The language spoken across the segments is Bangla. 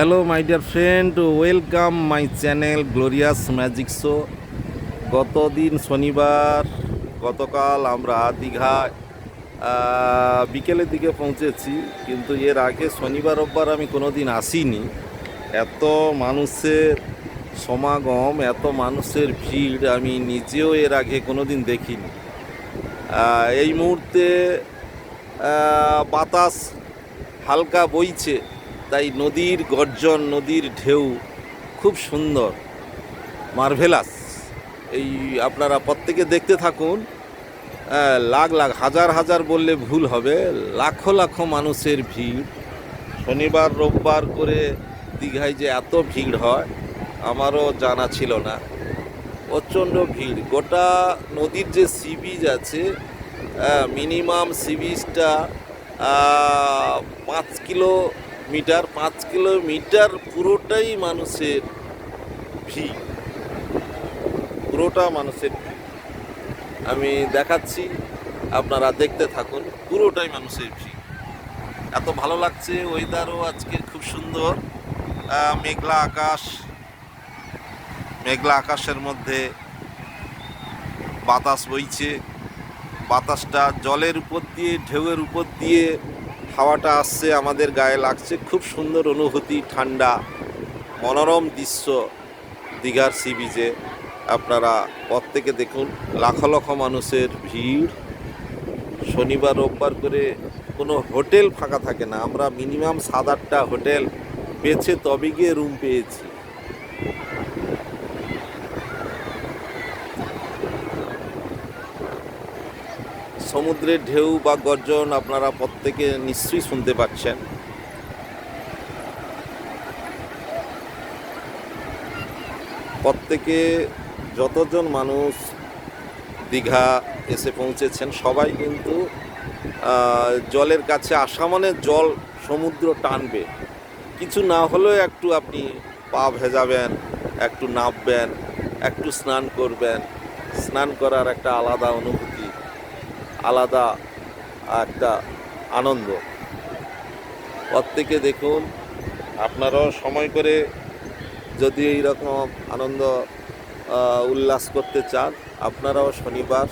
Hello my dear friend welcome my channel glorious magic show গতদিন শনিবার, গতকাল আমরা দীঘায় বিকেলের দিকে পৌঁছেছি, কিন্তু এর আগে শনিবার, রোববার আমি কোনো দিন আসিনি। এত মানুষের সমাগম, এত মানুষের ভিড় আমি নিজেও এর আগে কোনো দিন দেখিনি এই মুহূর্তে বাতাস হালকা বইছে। তাই নদীর গর্জন, নদীর ঢেউ খুব সুন্দর। মার্ভেলাস। এই আপনারা প্রত্যেকে দেখতে থাকুন। লাখ লাখ, হাজার হাজার বললে ভুল হবে। লাখো লাখো মানুষের ভিড়। শনিবার, রোববার করে দীঘায় যে এত ভিড় হয়, আমারও জানা ছিল না। প্রচণ্ড ভিড়। গোটা নদীর যে সি বিচ আছে মিনিমাম সি বিচটা পাঁচ কিলোমিটার পাঁচ কিলোমিটার পুরোটাই মানুষের ভিড়। পুরোটা মানুষের আমি দেখাচ্ছি, আপনারা দেখতে থাকুন, পুরোটাই মানুষের ভিড়। এত ভালো লাগছে ওয়েদারও আজকে খুব সুন্দর। মেঘলা আকাশ, মেঘলা আকাশের মধ্যে বাতাস বইছে। বাতাসটা জলের উপর দিয়ে, ঢেউয়ের উপর দিয়ে হাওয়াটা আসছে, আমাদের গায়ে লাগছে খুব সুন্দর অনুভূতি, ঠান্ডা, মনোরম দৃশ্য দীঘার সি বিচে। আপনারা প্রত্যেকে দেখুন, লাখ লক্ষ মানুষের ভিড়। শনিবার, রোববার করে কোনো হোটেল ফাঁকা থাকে না, আমরা মিনিমাম সাত আটটা হোটেল পেয়েছে, তবে গিয়ে রুম পেয়েছি। সমুদ্রের ঢেউ বা গর্জন আপনারা প্রত্যেকে নিশ্চয়ই শুনতে পাচ্ছেন। প্রত্যেকে যতজন মানুষ দীঘা এসে পৌঁছেছেন, সবাই কিন্তু জলের কাছে আসা মানে জল সমুদ্র টানবে। কিছু না হলেও একটু আপনি পা ভেজাবেন, একটু নামবেন একটু স্নান করবেন। স্নান করার একটা আলাদা অনুভূতি আলাদা একটা আনন্দ। প্রত্যেকে দেখুন, আপনারাও সময় করে যদি এই রকম আনন্দ উল্লাস করতে চান, আপনারাও শনিবার,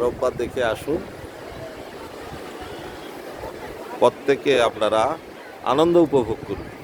রোববার দেখে আসুন। প্রত্যেকে আপনারা আনন্দ উপভোগ করুন।